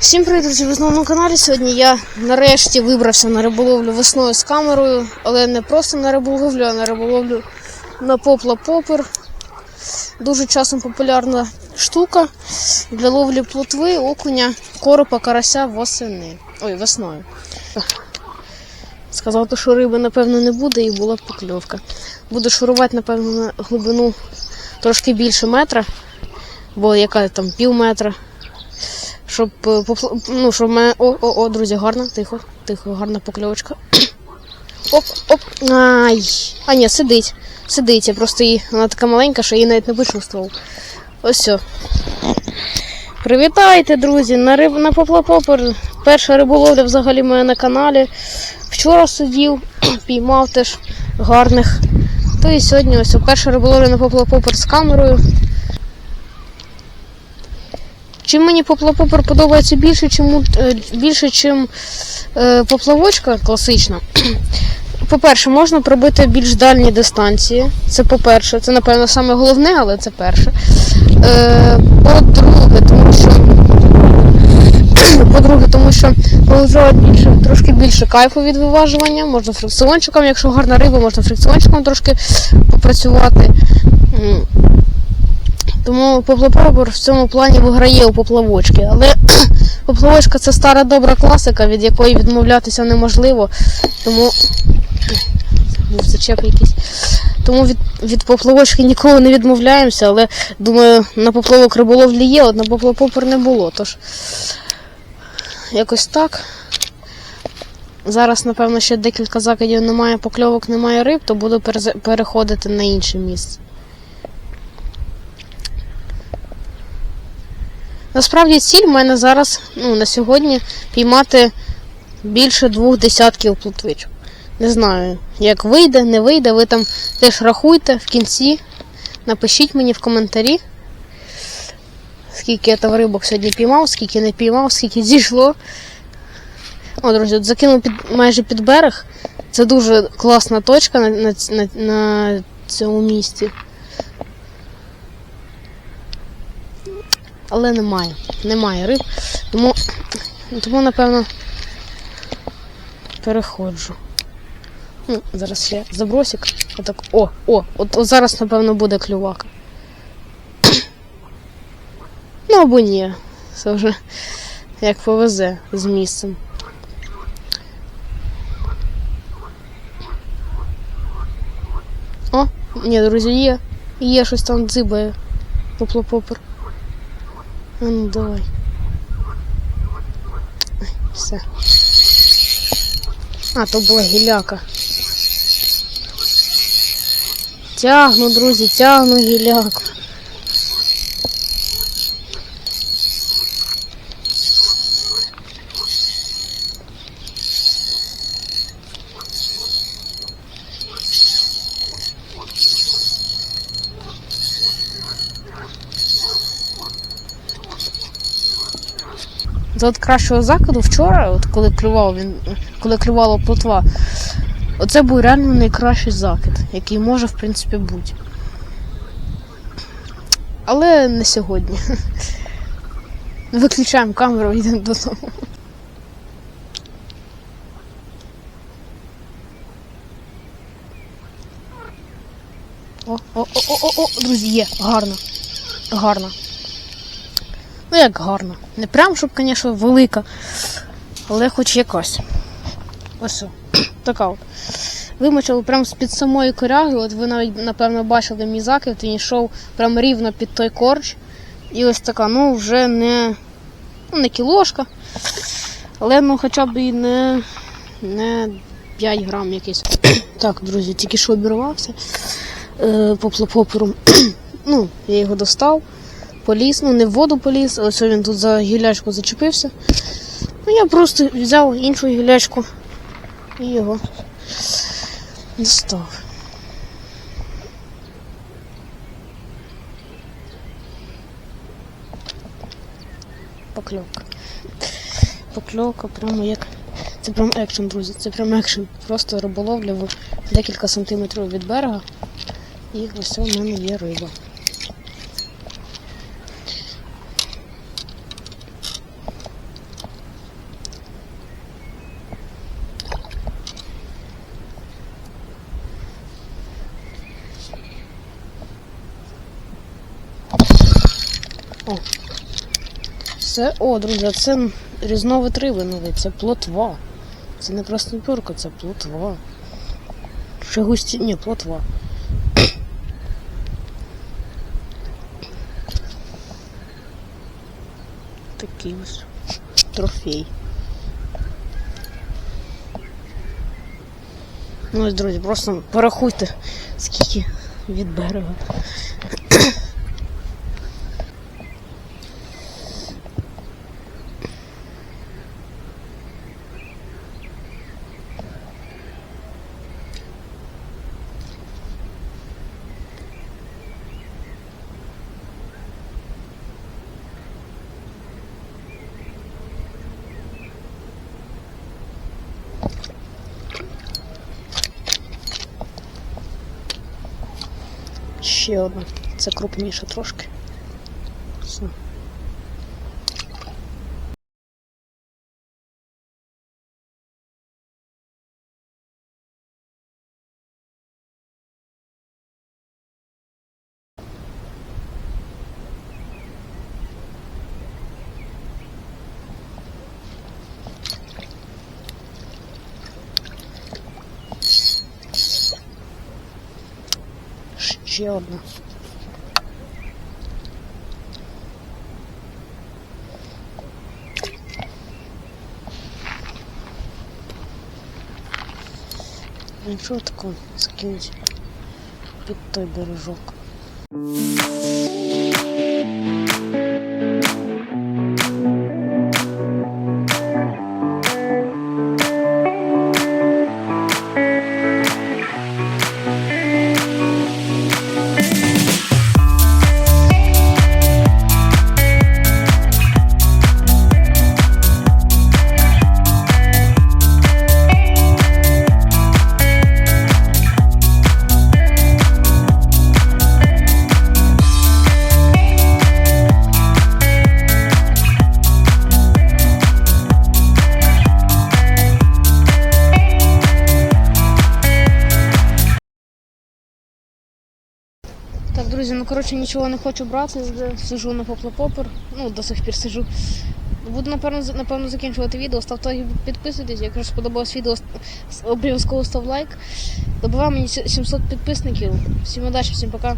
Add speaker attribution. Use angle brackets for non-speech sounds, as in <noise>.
Speaker 1: Всім привіт, друзі! Ви знову на каналі. Сьогодні я нарешті вибрався на риболовлю весною з камерою, але не просто на риболовлю, а на риболовлю на попла попер. Дуже часом популярна штука для ловлі плотви, окуня, коропа, карася восени. Ой, весною. Сказав, що риби, напевно, не буде і була покльовка. Буду шурувати, напевно, на глибину трошки більше метра, бо яка там пів метра щоб е, ну, щоб мене. О, о, о, друзі, гарно, тихо, тихо, гарна покльовочка. <clears throat> Оп, оп. Ай. А ні, сидить. Сидить. Я просто її. Вона така маленька, що її навіть не почувствував. Ось все. Привітайте, друзі! На риб на поплапопер. Перша риболовля взагалі моя на каналі. Вчора сидів, <clears throat> піймав теж гарних. То і сьогодні ось перша риболовля на поплапопер з камерою. Чим мені поплавопер подобається більше, чим, е, більше, чим е, поплавочка класична. <clears throat> По-перше, можна пробити більш дальні дистанції. Це по-перше, це, напевно, саме головне, але це перше. Е, по-друге, тому що. <clears throat> По-друге, тому що більше, трошки більше кайфу від виважування. Можна фрикціончиком, якщо гарна риба, можна фрикціончиком трошки попрацювати. Тому поплавопер в цьому плані виграє у поплавочки. Але <clears throat> поплавочка це стара добра класика, від якої відмовлятися неможливо. Тому. <clears throat> Був зачеп якийсь. Тому від, від поплавочки ніколи не відмовляємося, але думаю, на поплавок риболовлі є, от на поплавопер не було. Тож якось так. Зараз, напевно, ще декілька закидів немає покльовок, немає риб, то буду переходити на інше місце. Насправді ціль в мене зараз, ну, на сьогодні, піймати більше двох десятків плотвичок. Не знаю, як вийде, не вийде. Ви там теж рахуйте в кінці. Напишіть мені в коментарі, скільки я там рибок сьогодні піймав, скільки не піймав, скільки зійшло. О, друзі, от закинув під, майже під берег. Це дуже класна точка на, на, на, на цьому місці. Але немає. Немає риб. Тому, тому напевно, переходжу. Ну, зараз ще забросик. Отак. О, о, от, от зараз, напевно, буде клювака. Ну або ні. Це вже як повезе з місцем. О, ні, друзі, є. Є щось там дзибає. Поплопопер. Ну давай. Ай, Все. А, то була гіляка. Тягну, друзі, тягну гіляку. За от кращого закиду вчора, от коли клював він, коли клювала плотва, оце був реально найкращий закид, який може, в принципі, бути. Але не сьогодні. <laughs> Виключаємо камеру йдемо додому. О, о, о, о, о, о, друзі, є, гарно. Гарно. Ну як гарно. Не прям, щоб, звісно, велика, але хоч якась. Ось. <clears throat> Така от. Вимочили прямо з-під самої коряги. От ви навіть, напевно, бачили мій закид, він йшов прямо рівно під той корч. І ось така, ну, вже не, ну, не кілошка, але ну хоча б і не, не 5 грам якийсь. <clears throat> так, друзі, тільки що обірвався е, поплопопером. <clears throat> ну, я його достав поліз, ну не в воду поліз, ось він тут за гілячку зачепився. Ну я просто взяв іншу гілячку і його достав. Покльовка. Покльовка прямо як. Це прям екшен, друзі. Це прям екшен. Просто риболовля в декілька сантиметрів від берега. І ось у мене є риба. Це, о, друзі, це різновид риби новий, це плотва. Це не краснопірка, це плотва. Ще густі. Ні, плотва. Такий ось трофей. Ну ось, друзі, просто порахуйте, скільки від берега. Ще одна. Це крупніше трошки. Все. Ще одна. Нічого такого скинуть під той бережок. Друзі, ну коротше нічого не хочу брати, сижу на поплопопер, ну до сих пір сижу. Буду напевно напевно закінчувати відео. Ставте підписуйтесь. Якщо сподобалось відео, обов'язково став лайк. Добиваємо мені 700 підписників. Всім удачі, всім пока.